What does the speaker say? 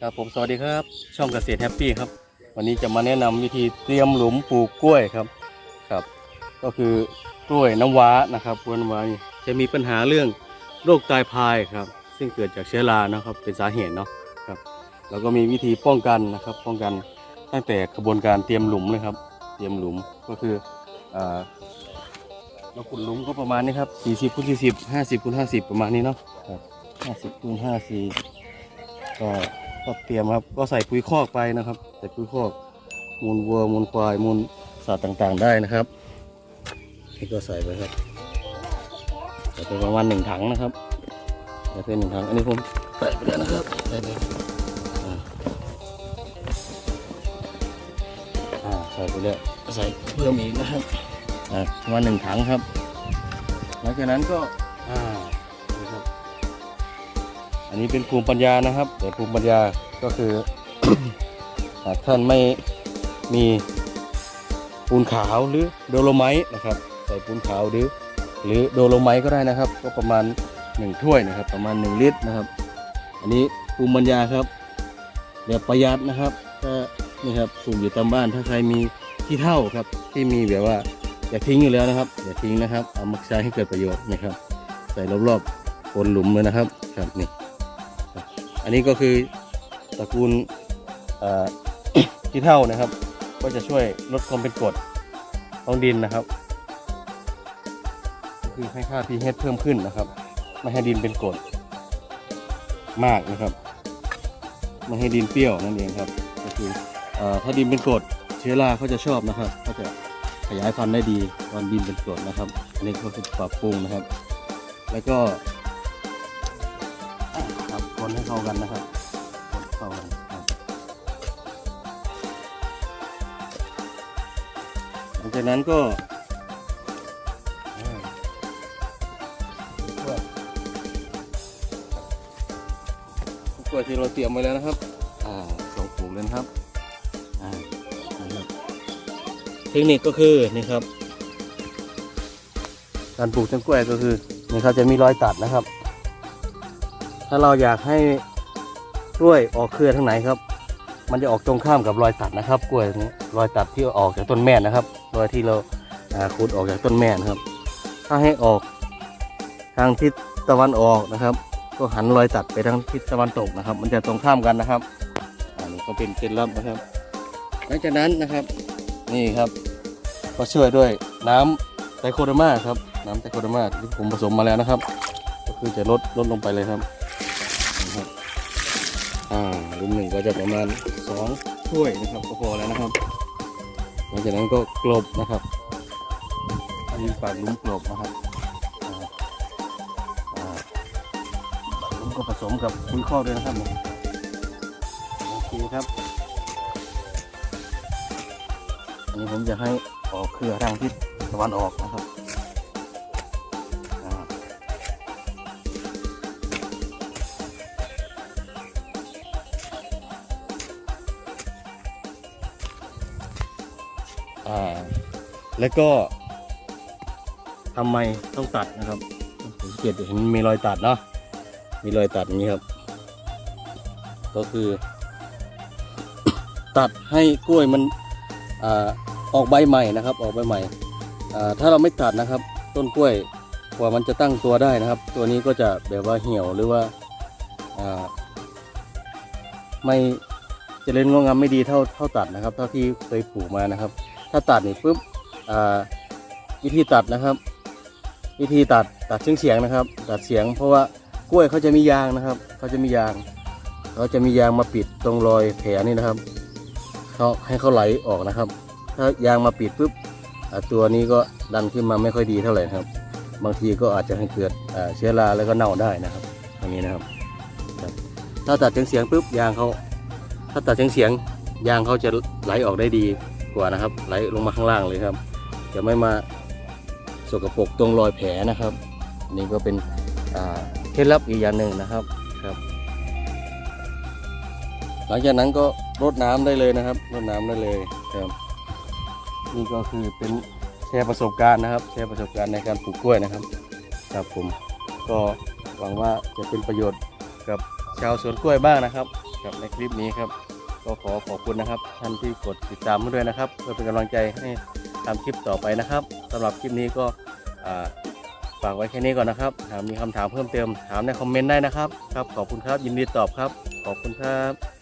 ครับผมสวัสดีครับ ช่องเกษตรแฮปปี้ครับ วันนี้จะมาแนะนำวิธีเตรียมหลุมปลูกกล้วยครับครับ ก็คือกล้วยน้ำว้านะครับกล้วยน้ำว้าจะมีปัญหาเรื่องโรคตายพายครับ ซึ่งเกิดจากเชื้อรานะครับเป็นสาเหตุเนาะครับแล้วก็มีวิธีป้องกันนะครับ ป้องกันตั้งแต่กระบวนการเตรียมหลุมเลยครับ เตรียมหลุมก็คือเราขุดหลุมก็ประมาณนี้ครับ40คูณ40 50คูณ50 ประมาณนี้เนาะครับ50คูณ50ก็ ก็เตรียมครับ ก็ใส่ปุ๋ยคอกไปนะครับใส่ปุ๋ยคอกมูลวัวมูลควายมูลสัตว์ต่างๆได้นะครับนี่ก็ใส่ไปครับใส่ไปประมาณหนึ่งถังนะครับใส่ไปหนึ่งถังอันนี้ผมใส่ไปแล้วนะครับใส่ไปอ่าใส่ไปแล้วใส่เพิ่มอีกนะครับอ่าประมาณหนึ่งถังครับ หลังจากนั้นก็อ่า อันนี้เป็นภูมิปัญญานะครับ แต่ภูมิปัญญาก็คือ หากท่านไม่มีปูนขาวหรือโดโลไมต์นะครับใส่ปูนขาวหรือ หรือโดโลไมต์ก็ได้นะครับ ก็ประมาณ1ถ้วยนะครับ ประมาณ 1 ลิตรนะครับ อันนี้ภูมิปัญญาครับแบบประหยัดนะครับถ้านี่ครับปลูกอยู่ตามบ้านถ้าใครมีที่เท่าครับ ที่มีแบบว่าอย่าทิ้งอยู่แล้วนะครับอย่าทิ้งนะครับเอามาใช้ให้เกิดประโยชน์นะครับ ใส่รอบๆโคนหลุมเลยนะครับครับนี่ อันนี้ก็คือตระกูลเอ่อขี้เท่านะครับ ก็จะช่วยลดความเป็นกรดของดินนะครับ ก็คือให้ค่า pH เพิ่มขึ้นนะครับ ไม่ให้ดินเป็นกรดมากนะครับ ไม่ให้ดินเปรี้ยวนั่นเองครับ ก็คือถ้าดินเป็นกรดเชื้อราเขาจะชอบนะครับเขาจะขยายพันธุ์ได้ดีตอนดินเป็นกรดนะครับ อันนี้ก็คือปรับปรุงนะครับ แล้วก็ ครับคนให้เข้ากันนะครับคนเข้ากันครับหลังจากนั้นก็อ่ากล้วยกล้วยที่เราเตรียมไว้แล้วนะครับอ่าลงปลูกเลยนะครับอ่านี่ครับเทคนิคก็คือนี่ครับ การปลูกต้นกล้วยก็คือนี่ครับจะมีรอยตัดนะครับ ถ้าเราอยากให้กล้วยออกเครือทางไหนครับ มันจะออกตรงข้ามกับรอยตัดนะครับ กล้วยรงนี้รอยตัดที่ออกจากต้นแม่นะครับ รอยที่เราขุดออกจากต้นแม่นะครับ ถ้าให้ออกทางทิศตะวันออกนะครับ ก็หันรอยตัดไปทางทิศตะวันตกนะครับ มันจะตรงข้ามกันนะครับอันนี้ก็เป็นเคล็ดลับนะครับ หลังจากนั้นนะครับนี่ครับก็ช่วยด้วยน้ำไตรโคเดมาครับ น้ำไตรโคเดมาที่ผมผสมมาแล้วนะครับ ก็คือจะลดลดลงไปเลยครับ อ่าลุมหนึ่งก็จะประมาณสองถ้วยนะครับก็พอแล้วนะครับ หลังจากนั้นก็กลบนะครับ อันนี้ปากลุมกลบนะครับอ่าอ่าปากลุมก็ผสมกับปุ๋ยข้อด้วยนะครับเนี่ยโอเคครับ อันนี้ผมจะให้ออกเครือทางทิศตะวันออกนะครับ อ่าแล้วก็ทำไมต้องตัดนะครับสังเกตเห็นมีรอยตัดเนาะมีรอยตัดอย่างนี้ครับ ก็คือ ตัดให้กล้วยมันอาออกใบใหม่นะครับ ออกใบใหม่ถ้าเราไม่ตัดนะครับ ต้นกล้วยกว่ามันจะตั้งตัวได้นะครับ ตัวนี้ก็จะแบบว่าเหี่ยวหรือว่าาไม่จเจริญงอกงามไม่ดีเท่าเท่าตัดนะครับ เท่าที่เคยปลูกมานะครับ ถ้าตัดนี่ปุ๊บอ่าวิธีตัดนะครับ วิธีตัดตัดเฉียงเฉียงนะครับ ตัดเสียงเพราะว่ากล้วยเขาจะมียางนะครับเขาจะมียางเขาจะมียางมาปิดตรงรอยแผลนี่นะครับเขาให้เขาไหลออกนะครับ ถ้ายางมาปิดปุ๊บอ่าตัวนี้ก็ดันขึ้นมาไม่ค่อยดีเท่าไหร่ครับ บางทีก็อาจจะให้เกิดอ่าเชื้อราแล้วก็เน่าได้นะครับอย่างนี้นะครับ ถ้าตัดเฉียงเฉียงปุ๊บยางเขาถ้าตัดเฉียงเฉียงยางเขาจะไหลออกได้ดี กว่านะครับ ไหลลงมาข้างล่างเลยครับ จะไม่มาสกปรกตรงรอยแผลนะครับ นี่ก็เป็นเคล็ดลับอีกอย่างหนึ่งนะครับครับ หลังจากนั้นก็รดน้ำได้เลยนะครับรดน้ำได้เลยครับ นี่ก็คือเป็นแชร์ประสบการณ์นะครับแชร์ประสบการณ์ในการปลูกกล้วยนะครับ ครับผมก็หวังว่าจะเป็นประโยชน์กับชาวสวนกล้วยบ้างนะครับครับในคลิปนี้ครับ ก็ขอขอบคุณนะครับ ท่านที่กดติดตามมาด้วยนะครับ เพื่อเป็นกำลังใจให้ทำคลิปต่อไปนะครับสำหรับคลิปนี้ก็ฝากไว้แค่นี้ก่อนนะครับหากมีคำถามเพิ่มเติมถามในคอมเมนต์ได้นะครับครับ ขอบคุณครับยินดีตอบครับ ขอบคุณครับ